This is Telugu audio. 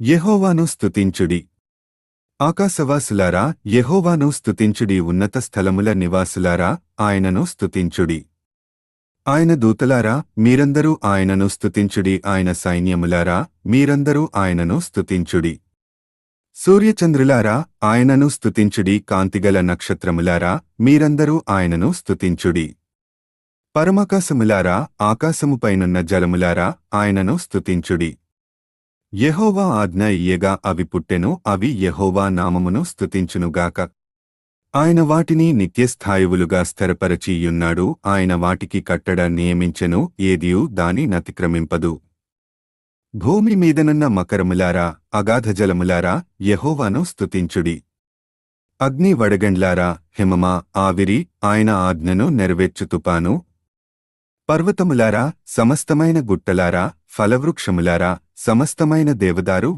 యెహోవాను స్తుతించుడి. ఆకాశవాసులారా యెహోవాను స్తుతించుడి ఉన్నత స్థలముల నివాసులారా ఆయనను స్తుతించుడి. ఆయన దూతలారా మీరందరూ ఆయనను స్తుతించుడి ఆయన సైన్యములారా మీరందరూ ఆయనను స్తుతించుడి. సూర్యచంద్రులారా ఆయనను స్తుతించుడి కాంతిగల నక్షత్రములారా మీరందరూ ఆయనను స్తుతించుడి. పరమాకాశములారా ఆకాశముపైనున్న జలములారా ఆయనను స్తుతించుడి. యెహోవా ఆజ్ఞ ఇయ్యగా అవి పుట్టెను అవి యెహోవా నామమును స్తుతించునుగాక ఆయన వాటిని నిత్యస్థాయువులుగా స్థిరపరచియున్నాడు ఆయన వాటికి కట్టడ నియమించెను ఏదియు దాని నతిక్రమింపదు. భూమి మీదనున్న మకరములారా అగాధజలములారా యహోవాను యెహోవాను స్తుతించుడి. అగ్ని వడగండ్లారా హిమమా ఆవిరి ఆయన ఆజ్ఞను నెరవేర్చు తుపాను పర్వతములారా సమస్తమైన గుట్టలారా ఫలవృక్షములారా సమస్తమైన దేవదారు